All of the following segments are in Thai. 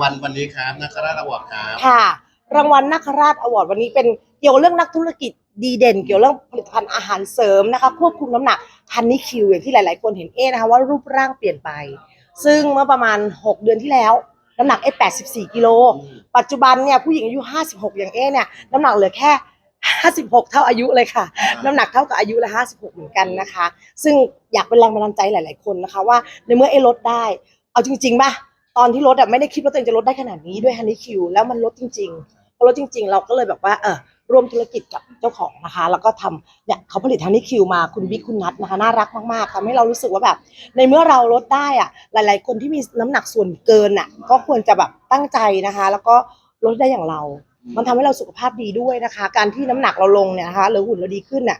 วัลวันนี้ครับนักราชอวอร์ดครับค่ะ รางวัลนักราชอวอร์ดวันนี้เป็นเกี่ยวเรื่องนักธุรกิจดีเด่น เกี่ยวเรื่องผลิตภัณฑ์อาหารเสริมนะคะควบคุมน้ำหนักฮันนี่คิวอย่างที่หลาย ๆ คนเห็นเอนะคะว่ารูปร่างเปลี่ยนไป ซึ่งเมื่อประมาณ 6 เดือนที่แล้วน้ำหนักเอ84กิโลปัจจุบันเนี่ยผู้หญิงอายุ 56 อย่างเอเนี่ยน้ำหนักเหลือแค่56 เท่าอายุเลยค่ะ น้ำหนักเท่ากับอายุละ56 เหมือนกันนะคะ ซึ่งอยากเป็นแรงบันดาลใจหลาย ๆ คนนะคะว่าในเมื่อเอลดได้ เอาจริงๆป่ะ ตอนที่ลดอะไม่ได้คิดว่าตัวเองจะลดได้ขนาดนี้ด้วยฮันนี่คิวแล้วมันลดจริงๆพอลดจริง ๆ เราก็เลยแบบว่าเออร่วมธุรกิจกับเจ้าของนะคะ แล้วก็ทำเนี่ยเขาผลิตฮันนี่คิวมาคุณบิ๊กคุณนัทนะคะน่ารักมากๆทำให้เรารู้สึกว่าแบบ ในเมื่อเราลดได้อะหลาย ๆ คนที่มีน้ำหนักส่วนเกินอะก็ควรจะแบบตั้งใจนะคะ แล้วก็ลดได้อย่างเรา มันทำให้เราสุขภาพดีด้วยนะคะ การที่น้ำหนักเราลงเนี่ยนะคะหรือหุ่นเราดีขึ้นเนี่ย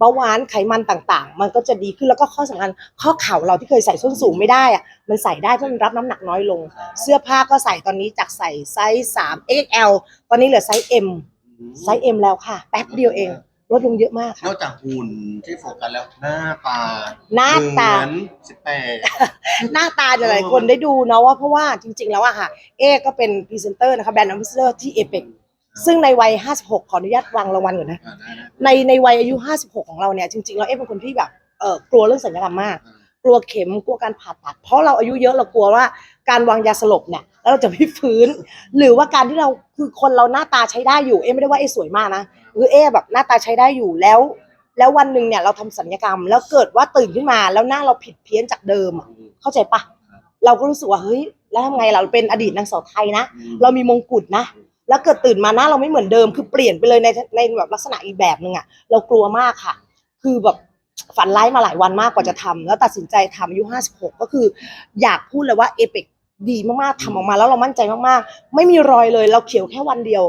เบาหวานไขมันต่างๆ มันก็จะดีขึ้นแล้วก็ข้อสำคัญข้อเข่าเราที่เคยใส่ส้นสูงไม่ได้อะมันใส่ได้เพราะมันรับน้ำหนักน้อยลง เสื้อผ้าก็ใส่ตอนนี้จากใส่ไซส์3 XL ตอนนี้เหลือไซส์ M ไซส์ M แล้วค่ะ แป๊บเดียวเองลดลงเยอะมากนค่ะอกจากหุ่นที่โฟกัสแล้วหน้าตาหน้าตาเหมือนสิบแปด หน้าตาหลายๆคนได้ดูเนาะว่าเพราะว่าจริง ๆ แล้วอะค่ะ เอก็เป็นพรีเซนเตอร์นะคะแบรนด์ a อ b a s s a d o r ที่เอเปก ซึ่งในวัย 56 ขออนุญาตวางรางวัลก่อนนะอ่าได้ได้ในในวัยอายุ 56 ของเราเนี่ยจริงๆแล้วเอเป็นคนที่แบบเออกลัวเรื่องสัญญกรรมมากอ่ากลัวเข็มกลัวการผ่าตัด เพราะเราอายุเยอะเรากลัวว่าการวางยาสลบเนี่ยแล้วเราจะไม่ฟื้น หรือว่าการที่เราคือคนเราหน้าตาใช้ได้อยู่เอไม่ได้ว่าเอสวยมากนะคือเอแบบหน้าตาใช้ได้อยู่แล้ว แล้ววันหนึ่งเนี่ยเราทำสัญญกรรม แล้วเกิดว่าตื่นขึ้นมาแล้วหน้าเราผิดเพี้ยนจากเดิมอะเข้าใจปะเราก็รู้สึกว่าเฮ้ยแล้วทำไงเราเป็นอดีตนางสาวไทยนะ เรามีมงกุฎนะ แล้วเกิดตื่นมาหน้าเราไม่เหมือนเดิม คือเปลี่ยนไปเลยในในแบบลักษณะอีกแบบหนึ่งอะเรากลัวมากค่ะ คือแบบฝันร้ายมาหลายวันมากกว่าจะทำแล้วตัดสินใจทำอายุ56ก็คือ อยากพูดเลยว่าเอเปกดีมากๆทำออกมาแล้วเรามั่นใจมากๆ ไม่มีรอยเลย เราเขียวแค่วันเดียว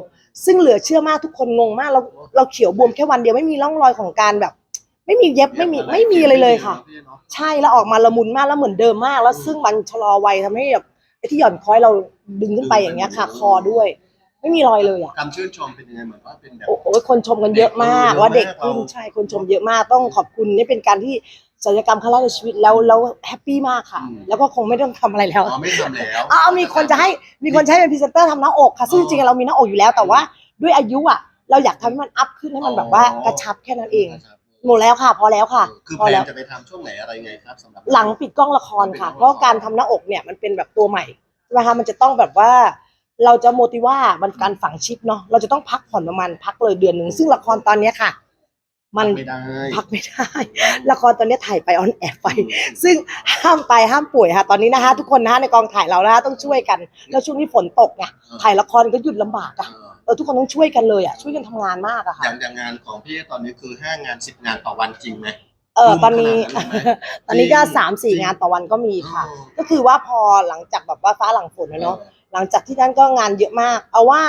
ซึ่งเหลือเชื่อมากทุกคนงงมาก เราเราเขียวบวมแค่วันเดียวไม่มีร่องรอยของการแบบ ไม่มีเย็บไม่มีไม่มีอะไรเลยค่ะ ใช่แล้วออกมาละมุนมากแล้วเหมือนเดิมมาก แล้วซึ่งมันชะลอวัยทำให้แบบที่หย่อนคอยเราดึงขึ้นไปอย่างเงี้ยค่ะ คอด้วย ไม่มีรอยเลยอะคำชื่นชมเป็นยังไงเหมือนว่าเป็นแบบ โอ้โหคนชมกันเยอะมากเด็กเยอะว่าเด็กมากขึ้นเราใช่คนชมเยอะมากต้องขอบคุณนี่เป็นการที่ศัลยกรรมครั้งแรกในชีวิตแล้วแล้วแฮปปี้มากค่ะแล้วก็คงไม่ต้องทำอะไรแล้วอ๋อไม่ทำแล้วอ๋อมีคนจะให้มีคนใช้เป็นพรีเซนเตอร์ทำหน้าอกค่ะซึ่งจริงๆเรามีหน้าอกอยู่แล้วแต่ว่า ด้วยอายุอะ เราอยากทำให้มันอัพขึ้นให้มันแบบว่ากระชับแค่นั้นเองหมดแล้วค่ะ พอแล้วค่ะ คือพอแพลแล้นวจะไปทำช่วงไหนอะไรไงครับสำหรับ หลังปิดกล้องละครค่ะ เพราะการทำหน้าอกเนี่ยมันเป็นแบบตัวใหม่ใช่ไหมคะมันจะต้องแบบว่า เราจะโมติว่ามันการฝังชิปเนาะเราจะต้องพักผ่อนประมาณพักเลยเดือนหนึ่งซึ่งละครตอนเนี้ยค่ะ มันไม่ได้ พักไม่ได้ ละครตอนนี้ถ่ายไปออนแอร์ไป ซึ่งห้ามไปห้ามป่วยค่ะ ตอนนี้นะคะ ทุกคนนะคะในกองถ่ายเรานะคะต้องช่วยกัน แล้วช่วงนี้ฝนตกไงถ่ายละครก็หยุดลำบากอะเออทุกคนต้องช่วยกันเลยอะช่วยกันทำงานมากอะอค่ะย่างอย่างงานของพี่ตอนนี้คือห้างานสิบงานต่อวันจริงไหม เออตอนนี้ ขนาดนั้นเลยไหม ตอนนี้ก็จริงสามสี่จริงงานต่อวันก็มีค่ะอ๋อก็คือว่าพอหลังจากแบบว่าฟ้าหลังฝนนะเนาะ หลังจากที่นั่นก็งานเยอะมาก เอาว่า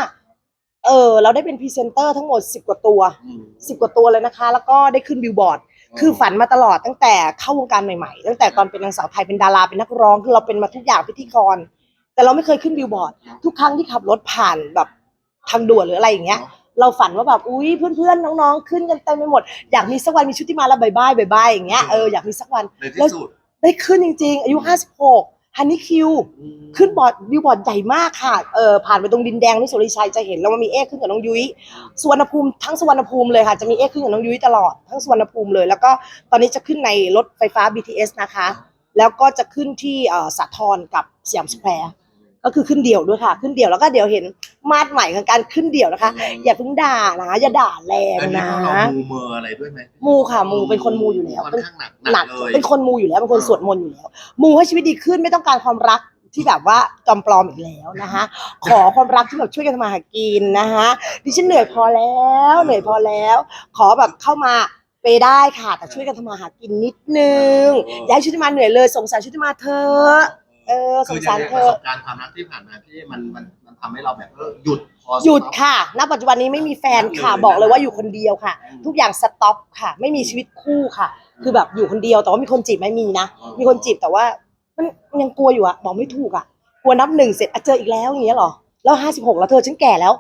เออ เราได้เป็นพรีเซนเตอร์ทั้งหมดสิบกว่าตัวอืมสิบกว่าตัวเลยนะคะ แล้วก็ได้ขึ้นบิลบอร์ด คือฝันมาตลอดตั้งแต่เข้าวงการใหม่ๆ ตั้งแต่ตอนเป็นนางสาวไทยเป็นดาราเป็นนักร้องคือเราเป็นมาทุกอย่างพิธีกร แต่เราไม่เคยขึ้นบิลบอร์ด ทุกครั้งที่ขับรถผ่านแบบทางด่วนหรืออะไรอย่างเงี้ย เราฝันว่าแบบอุ้ยเพื่อนๆน้องๆ ขึ้นกันเต็มไปหมด อยากมีสักวันมีชุดที่มาแล้วบายบายบายบายอย่างเงี้ยเอออยากมีสักวันในที่สุดได้ขึ้นจริง ๆ อายุ 56 ฮันนี่คิวขึ้นบอร์ดบิลบอร์ดใหญ่มากค่ะเออผ่านไปตรงดินแดงที่สุริชัยจะเห็นแล้วว่ามีเอ๊ขึ้นกับน้องยุ้ยสุวรรณภูมิทั้งสุวรรณภูมิเลยค่ะจะมีเอ๊ขึ้นกับน้องยุ้ยตลอดทั้งสุวรรณภูมิเลย แล้วก็ตอนนี้จะขึ้นในรถไฟฟ้า BTS นะคะ แล้วก็จะขึ้นที่เอ่อสาทรกับสยามสแควร์ ก็คือขึ้นเดี่ยวด้วยค่ะ ขึ้นเดี่ยวแล้วก็เดี๋ยวเห็นมาดใหม่ของการขึ้นเดี่ยวนะคะ อย่าเพิ่งด่านะอย่าด่าแรงอันนี้นะ เรามูเมอร์อะไรด้วยไหมมูค่ะมูเป็นคนมูอยู่แล้ว ค่อนเป็นข้างหนักหนักเลย เป็นคนมูอยู่แล้วเป็นคนสวดมนต์อยู่แล้ว มูให้ชีวิตดีขึ้นไม่ต้องการความรักที่แบบว่าจอมปลอมอีกแล้วนะคะ ขอความรักที่แบบช่วยกันทำมาหากินนะคะดิฉันเหนื่อยพอแล้วเหนื่อยพอแล้ว ขอแบบเข้ามาเปย์ได้ค่ะ แต่ช่วยกันทำมาหากินนิดนึงอย่าให้ชุติมาเหนื่อยเลยสงสารชุติมาเธอะเออสคืงอสารในเธประอ สบการณ์ความรักที่ผ่านมาพี่มันมันมันทำให้เราแบบเออหยุดพอ หยุดค่ะ ณ ปัจจุบันนี้ไม่มีแฟนค่ะ บอกเลยว่าอยู่คนเดียวค่ะ ทุกอย่างสต็อปค่ะ ไม่มีชีวิตคู่ค่ะ คือแบบอยู่คนเดียว แต่ว่ามีคนจีบไหม่มีนะมีคนจีบแต่ว่ามันมันยังกลัวอยู่อะบอกไม่ถูกอะกลัวนับหนึ่งเสร็จอะเจออีกแล้วอย่างเงี้ยเหรอ แล้วห้าสิบหกแล้วเธอฉันแก่แล้ว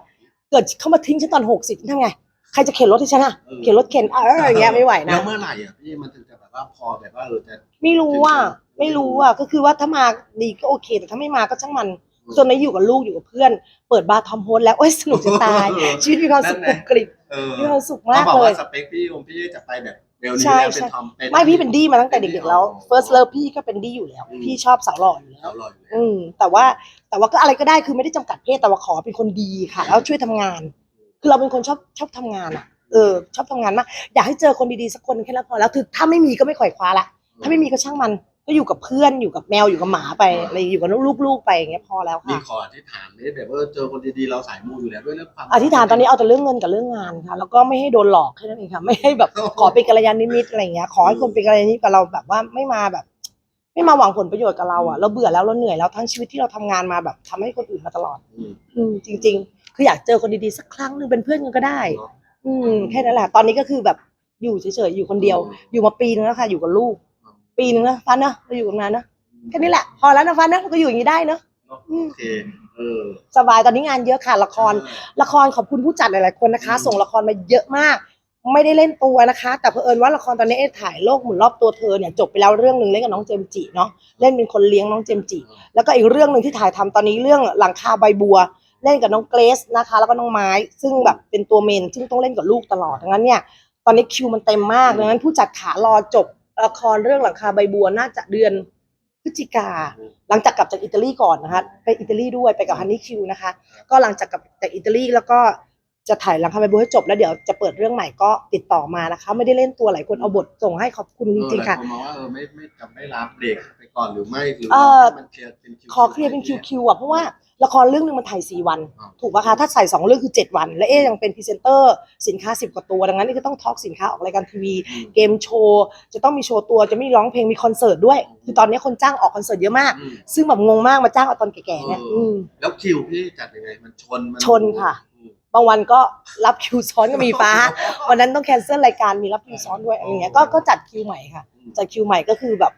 เกิดเขามาทิ้งฉันตอนหกสิบทำไง ใครจะเข็นรถให้ฉันอะเข็นรถเข็นเอออย่างเงี้ยไม่ไหวแล้นะวเมื่อไหร่อะพี่มันถึงจะแบบว่าพอแบบว่าเออจะไม่รู้อะไม่รู้อะก็คือว่าถ้ามาดีก็โอเค แต่ถ้าไม่มาก็ช่างมันจนนี้อยู่กับลูกอยู่กับเพื่อน เปิดบาร์ทอมโฮสแล้วโอ้ยสนุกจะตายชีวิตมีความสุขกรุบกริบเออมีความสุขเขามากบอกเลว่ายสเปคพี่องค์พี่จะไปแบบเร็วนี้ใช่แล้วเป็นใช่ทอมเป็นไม่พี่เป็นดี้มาตั้งแต่เด็กๆแล้ว first love พี่ก็เป็นดี้อยู่แล้วอืมพี่ชอบสาวหล่ออยู่แล้วแล้วรออยู่แล้วอืมแต่ว่าแต่ว่าก็อะไรก็ได้คือไม่ได้จำกัดเพศแต่ว่าขอเป็นคนดีค่ะ แล้วช่วยทำงาน คือเราเป็นคนชอบชอบทำงานอะเออชอบทำงานมากอยากให้เจอคนดีๆสักคนแค่นั้นพอแล้วคือถ้าไม่มีก็ไม่ข่อยคว้าละถ้าไม่มีก็ช่างมันก็อยู่กับเพื่อนอยู่กับแมวอยู่กับหมาไปอะไรอยู่กับลูกๆไปอย่างเงี้ยพอแล้วมีค่ะ ขออธิษฐานนี่แบบว่าเจอคนดีๆเราสายมูอยู่แล้วด้วยเรื่องความอธิษฐานตอนนี้เอาแต่เรื่องเงินกับเรื่องงานค่ะแล้วก็ไม่ให้โดนหลอกแค่นั้นเองค่ะไม่ให้แบบขอเป็นกัลยาณมิตรอะไรอย่างเงี้ยขอให้คนเป็นกัลยาณมิตรกับเราแบบว่าไม่มาแบบ ไม่มาหวังผลประโยชน์กับเราอะเราเบื่อแล้วเราเหนื่อยแล้วทั้งชีวิตที่เราทำงานมาแบบทำให้คนอื่นมาตลอดอืมอืมจริง ๆ คืออยากเจอคนดีๆสักครั้งหนึ่งเป็นเพื่อนกันก็ได้เนอะอืมแค่นั้นแหละตอนนี้ก็คือแบบอยู่เฉยๆอยู่คนเดียว อยู่มาปีนึงแล้วค่ะ อยู่กับลูก ปีนึงนะฟันนะเราอยู่กันนานนะแค่นี้แหละ พอแล้วนะฟันนะเราก็อยู่อย่างนี้ได้เนอะอืมโอเคเออสบายตอนนี้งานเยอะค่ะละครละครขอบคุณผู้จัดหลายๆคนนะคะอืมส่งละครมาเยอะมาก ไม่ได้เล่นตัวนะคะ แต่เผอิญว่าละครตอนนี้เอ๊ถ่ายโลกหมุนรอบตัวเธอเนี่ยจบไปแล้วเรื่องหนึ่งเล่นกับน้องเจมจิเนาะเล่นเป็นคนเลี้ยงน้องเจมจิ แล้วก็อีกเรื่องหนึ่งที่ถ่ายทำตอนนี้เรื่องหลังคาใบบัว เล่นกับน้องเกรซนะคะ แล้วก็น้องไม้ ซึ่งแบบเป็นตัวเมนซึ่งต้องเล่นกับลูกตลอดดังนั้นเนี่ยตอนนี้คิวมันเต็มมากดังนั้นผู้จัดขารอจบละครเรื่องหลังคาใบบัวน่าจะเดือนพฤศจิกาหลังจากกลับจากอิตาลีก่อนนะคะไปอิตาลีด้วยไปกับฮันนี่คิวนะคะ ก็หลังจากกลับจากอิตาลีแล้วก็ จะถ่ายหลังคาใบบัวให้จบแล้วเดี๋ยวจะเปิดเรื่องใหม่ก็ติดต่อมานะคะ ไม่ได้เล่นตัวหลายคนเอาบทส่งให้ขอบคุณจริงๆค่ะ เออหลายนมองว่าเออไม่ไม่จะไม่รับเบรกไปก่อนหรือไม่หรือเอ่ว่าอ ให้มันเคลียร์เป็นคิว ขอเคลียร์เป็นคิวคิวอะเพราะว่าละครเรื่องหนึงมันถ่ายสี่วัน อ่า ถูกปะคะถ้าใส่สองเรื่องคือเจ็ดวัน และเอ๊ยยังเป็นพรีเซนเตอร์สินค้าสิบกว่าตัวดังนั้นนี่ก็ต้องทอล์กสินค้าออกรายการทีวี อืมเกมโชว์จะต้องมีโชว์ตัวจะไม่ร้องเพลงมีคอนเสิร์ตด้วย คือตอนนี้คนจ้างออกคอนเสิร์ตเยอะมาก อืมซึ่งแบบงงมากมาจ้างเอาตอนแก่ๆเนี่ยเอออือืมแล้วคิวพี่จัดยังไงมันชนมัชนค่ะอืม บางวันก็รับคิวซ้อนก็มีฟ้า วันนั้นต้องแคนเซิลรายการมีรับคิวซ้อนด้วยอะไรเงี้ยก็ก็จัดคิวใหม่ค่ะจัดคิวใหม่ก็คือแบบ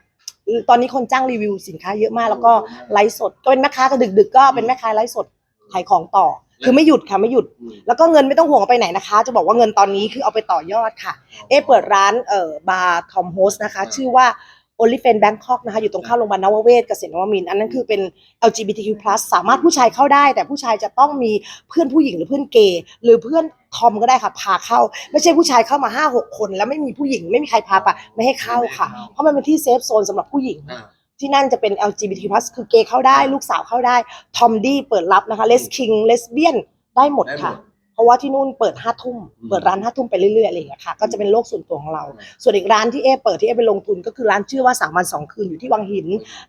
ตอนนี้คนจ้างรีวิวสินค้าเยอะมากแล้วก็ไลฟ์สดก็เป็นแม่ค้าก็ดึกๆ ก็เป็นแม่ค้าไลฟ์สดขายของต่อ คือไม่หยุดค่ะไม่หยุดอืมแล้วก็เงินไม่ต้องห่วงเอาไปไหนนะคะ จะบอกว่าเงินตอนนี้คือเอาไปต่อยอดค่ะ เอะเปิดร้านเอ่อบาร์ทอมโฮสนะคะอ่า ชื่อว่า o l i f a n Bangkok นะคะอยู่ตรงข้ามโรงพยาบาลนวเวศเกษตรนวมินทร์อันนั้นคือเป็น LGBTQ+ สามารถผู้ชายเข้าได้ แต่ผู้ชายจะต้องมีเพื่อนผู้หญิงหรือเพื่อนเกย์หรือเพื่อนทอมก็ได้ค่ะพาเข้า ไม่ใช่ผู้ชายเข้ามาห้าหกคน แล้วไม่มีผู้หญิงไม่มีใครพาไปไม่ให้เข้าค่ะ เพราะมันเป็นที่เซฟโซนสำหรับผู้หญิงอ่าที่นั่นจะเป็น LGBT+ คือเกย์เข้าได้ ลูกสาวเข้าได้ทอมดี้เปิดรับนะคะเลสคิงเลสเบี้ยนได้หมดได้หมค่ะด เพราะว่าที่นู่นเปิดห้าทุ่มอืมเปิดร้านห้าทุ่มไปเรื่อยๆอะไรอย่างเงี้ยค่ะก็จะเป็นโลกส่วนตัวของเรา ส่วนอีกร้านที่เอเปิดที่เอไปลงทุนก็คือร้านชื่อว่าสามวันสองคืนอยู่ที่วังหิน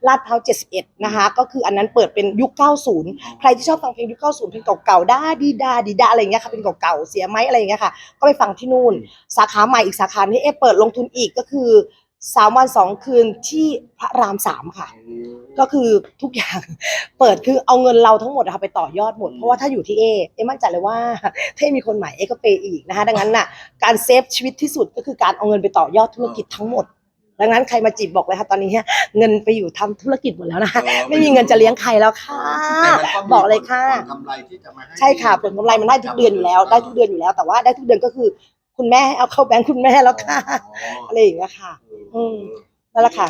ลาดพร้าว71นะคะก็คืออันนั้นเปิดเป็นยุค90ใครที่ชอบฟังเพลงยุค90เพลงเก่าๆด้าดีดาดีดาอะไรอย่างเงี้ยค่ะเป็นเก่าๆเสียไหมอะไรอย่างเงี้ยค่ะก็ไปฟังที่นู่น สาขาใหม่อีกสาขาที่เอเปิดลงทุนอีกก็คือ สามวันสองคืนที่พระรามสามค่ะ ก็คือทุกอย่างเปิดคือเอาเงินเราทั้งหมดอะค่ะไปต่อยอดหมด เพราะว่าถ้าอยู่ที่เอเอมั่นใจเลยว่าถ้าเอมีคนใหม่เอก็เปย์อีกนะคะดังนั้นน่ะการเซฟชีวิตที่สุดก็คือการเอาเงินไปต่อยอดธุรกิจทั้งหมด ดังนั้นใครมาจีบบอกเลยค่ะตอนนี้เงินไปอยู่ทำธุรกิจหมดแล้วนะคะเออไม่มีเงินจะเลี้ยงใครแล้วค่ะแต่มันมีบอกเลยค่ะผลกำไรที่จะมาให้ใช่ค่ะผลกำไรมันได้ทุกเดือนอยู่แล้วได้ทุกเดือนอยู่แล้ว แต่ว่าได้ทุกเดือนก็คือ คุณแม่ให้เอาเข้าแบงค์คุณแม่แล้วค่ะอ๋ออะไรอย่างเงี้ยค่ะ อืมนั่นแหละค่ะ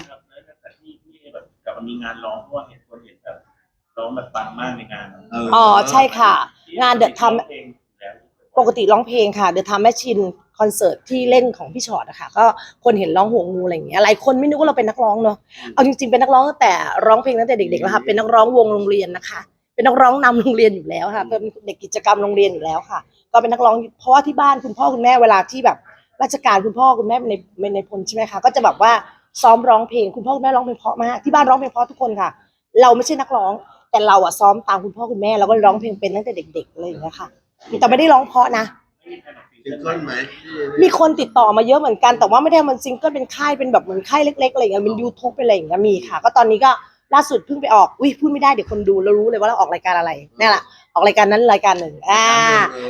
แต่ที่ที่แบบกลับมามีงานร้องเพราะว่าเห็นคนเห็นแบบร้องแบบปังมากในงานเอออ๋อใช่ค่ะ งานเดอะทำเพลงแล้วปกติร้องเพลงค่ะ เดอะท m มแมชชินคอนเสิร์ตที่เล่นของพี่ชอตอะค่ะก็คนเห็นร้องหัวงูอะไรอย่างเงี้ยหลายคนไม่นึกว่าเราเป็นนักร้องเนาะเอาจริงๆเป็นนักร้องตั้งแต่ร้องเพลงตั้งแต่เด็กๆแล้วค่ะเป็นนักร้องวงโรงเรียนนะคะ เป็นนักร้องนำโรงเรียนอยู่แล้วค่ะเป็นเด็กกิจกรรมโรงเรียนอยู่แล้วค่ะ ก็เป็นนักร้องเพราะว่าที่บ้านคุณพ่อคุณแม่เวลาที่แบบราชการคุณพ่อคุณแม่เป็นในเป็นในพลใช่ไหมคะก็จะแบบว่าซ้อมร้องเพลงคุณพ่อคุณแม่ร้องเพลงเพราะมากที่บ้านร้องเพลงเพราะทุกคนค่ะ เราไม่ใช่นักร้อง แต่เราอะซ้อมตามคุณพ่อคุณแม่แล้วก็ร้องเพลงเป็นตั้งแต่เด็กๆอะไรอย่างเงี้ยค่ะแต่ไม่ได้ร้องเพราะนะซิงเกิลไหมพี่มีคนติดต่อมาเยอะเหมือนกันแต่ว่าไม่ได้มันซิงเกิลเป็นค่ายเป็นแบบเหมือนค่ายเล็กๆอะไรอย่างเงี้ยเป็น YouTube เป็นอะไรอย่างเงี้ยมีค่ะ ก็ตอนนี้ก็ ล่าสุดเพิ่งไปออกอุ้ยพูดไม่ได้เดี๋ยวคนดูแล้วรู้เลยว่าเราออกรายการอะไรนี่แหละออกรายการนั้นรายการหนึ่งอ่า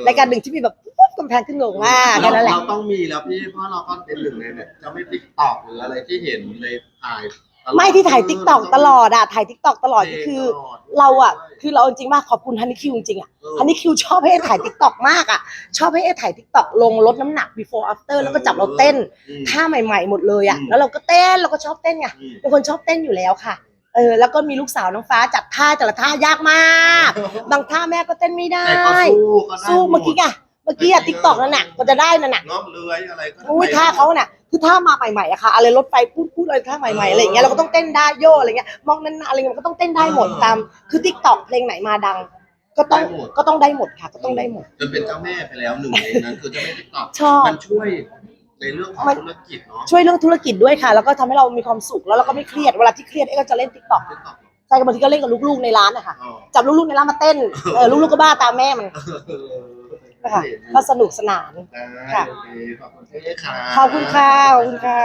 รายการหนึ่งที่มีแบบปุ๊บกำแพงขึ้นลงอ่าแค่นั้นแหละเราต้องมีแล้วพี่เพราะเราก็เป็นหนึ่งในแบบจะไม่ติ๊กตอกหรืออะไรที่เห็นในถ่ายตลอดไม่ที่ถ่ายทิกตอกตลอดอะถ่ายทิกตอกตลอดก็คือ เราอะคือเราจริงๆมากขอบคุณฮันนี่คิวจริงๆอะฮันนี่คิวชอบให้เอถ่ายทิกตอกมากอะชอบให้เอถ่ายทิกตอกลงลดน้ำหนัก before after แล้วก็จับเราเต้นท่าใหม่ๆหมดเลยอะอืมแล้วเราก็เต้นเราก็ชอบเต้นไงอืมเป็นคนชอบเต้นอยู่แล้วค่ะ เออแล้วก็มีลูกสาวน้องฟ้าจัดท่าแต่ละท่ายากมาก บางท่าแม่ก็เต้นไม่ได้ แต่ก็สู้ก็ได้สู้หเมื่อกี้ไงเมื่อกี้อะติ๊กตอกนั่นน่ะก็จะได้นั่นน่ะเนาะเลื้อยอะไรก็อุ้ยท่าเขาน่ะคือท่ามาใหม่ๆอะค่ะอะไรรถไฟพูดพูดอะไรท่าใหม่ๆอะไรอย่างเงี้ยเราก็ต้องเต้นได้โยอะไรเงี้ยมองนั้นๆอะไรเงี้ยมันก็ต้องเต้นได้หมดตาม คือติ๊กตอกเพลงไหนมาดัง ก็ต้องก็ต้องได้หมดค่ะ ก็ต้องได้หมด จนเป็นเจ้าแม่ไปแล้วหนึ่งในนั้นคือเจ้าแม่ติ๊กต็อกชอบ มันช่วย ในเรื่องของมันธุรกิจเนาะช่วยเรื่องธุรกิจด้วยค่ะ แล้วก็ทำให้เรามีความสุขแล้วเราก็ไม่เครียดเวลาที่เครียดเอ๊ก็จะเล่นติ๊กต็อกติ๊กต็อกใช่บางทีก็เล่นกับลูกๆในร้านนะคะอ๋อจับลูกๆในร้านมาเต้นเออลูกๆก็บ้าตามแม่มันนะคะก็สนุกสนาน ได้ค่ะโอเคขอบคุณเจ๊ค่ะ ขอบคุณค่ะขอบคุณค่ะ